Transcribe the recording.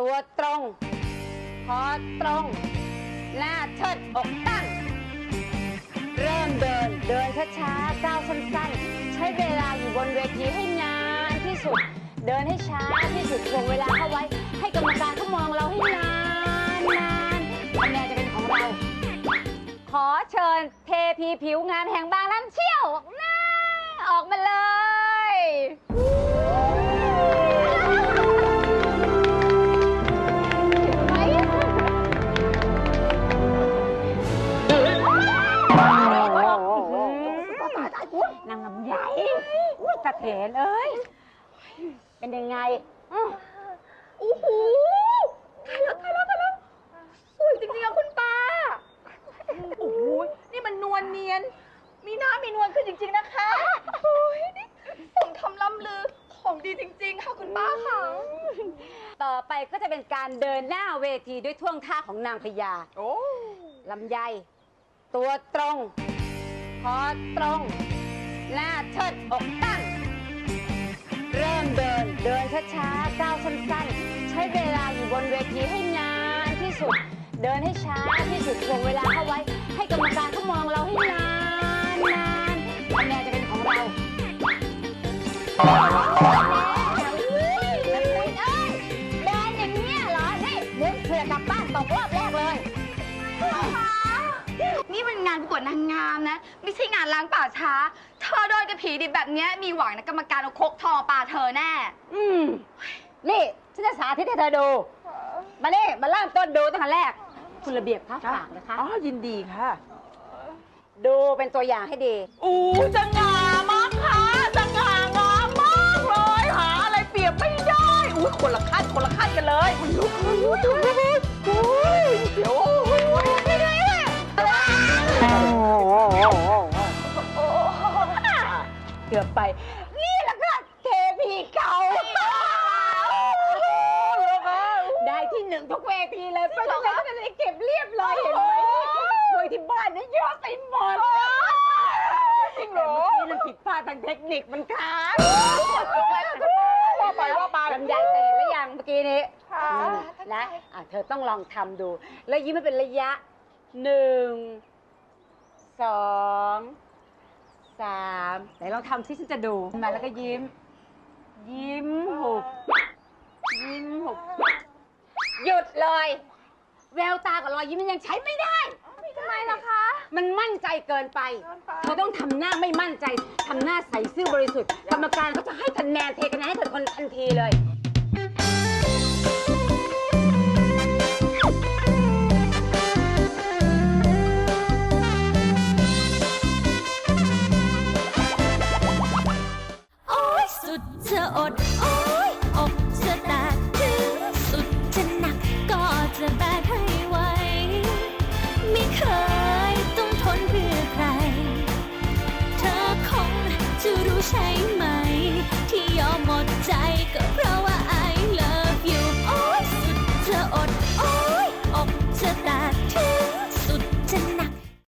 ตัวตรง คอตรง หน้าเชิดอกตั้ง เริ่มเดิน เดินช้าๆก้าวสั้นๆ ใช้เวลาอยู่บนเวทีให้นานที่สุด เดินให้ช้าที่สุดถ่วงเวลาเข้าไว้ ให้กรรมการเขามองเราให้นานนานคะแนนจะเป็นของเรา ขอเชิญเทพีผิวงานแห่งบางน้ำเชี่ยวหน้าออกมาเลย อุ้ยตะเถนเอ้ย เป็นยังไงอื้อโอ้โหตายแล้วตายแล้วตายแล้วสวยจริงๆอะคุณป้า โอ้โหนี่มันนวลเนียน มีหน้ามีนวลขึ้นจริง ๆนะคะโอ้ยนี่สมคำล่ำลือของดีจริง ๆ ค่ะคุณป้าค่ะ ต่อไปก็จะเป็นการเดินหน้าเวทีด้วยท่วงท่าของนางพญาโอ้ ลำไย ตัวตรง คอตรง หน้าเชิดอกตั้ง ช้าๆก้าวสั้นๆ ใช้เวลาอยู่บนเวทีให้นานที่สุด เดินให้ช้าที่สุดถ่วงเวลาเข้าไว้ ให้กรรมการเขามองเราให้นานนานคะแนนจะเป็นของเราเดินอย่างนี้ยเหรอนี่มุกเผื่อกลับบ้านตกรอบแรกเลยนี่มันงานประกวดนางงามนะ ไม่ใช่งานล้างป่าช้า ธอโดนกระผีดิบแบบเนี้ยมีหวังนะกรรมการเอาครกทองปาเธอแน่ อืมนี่ฉันจะสาธิตให้เธอดู มานี่มาเริ่มต้นดูตั้งแต่แรก คุณระเบียบคะฝากนะคะ อ๋อยินดีค่ะ ดูเป็นตัวอย่างให้ดีอู้สง่ามากค่ะสง่างามมากเลยหาอะไรเปรียบไม่ได้อุ้ยคนละขั้นคนละขั้นกันเลยลุกลุกลุกลุก เกือบไป นี่แหละค่ะเทพีเก่าได้ที่หนึ่งทุกเวทีเลยเพราะฉะนั้นก็เลยเก็บเรียบร้อยเห็นไหมคุยที่บ้านนี่เยอะไปหมดจริงเหรอนี่มันผิดพลาดทางเทคนิคมันค้างว่าไปว่าไปลำไยเห็นหรือยังเมื่อกี้นี้ค่ะนะเธอต้องลองทำดู แล้วยิ้มให้เป็นระยะหนึ่งสอง ไหนลองทำซิฉันจะดูมาแล้วก็ยิ้ม ยิ้มหุบยิ้มหุบหยุดเลย แววตากับรอยยิ้มมันยังใช้ไม่ได้ ทำไมล่ะคะ มันมั่นใจเกินไปเธอต้องทำหน้าไม่มั่นใจทำหน้าใสซื่อบริสุทธิ์ กรรมการเขาจะให้คะแนนเทคะแนนให้เธอคนทันทีเลย อด โอ้ยอกจะแตกถึงสุดจะหนักก็จะแบกให้ไหวไม่เคยต้องทนเพื่อใคร เธอคงจะรู้ใช่ไหม ที่ยอมหมดใจก็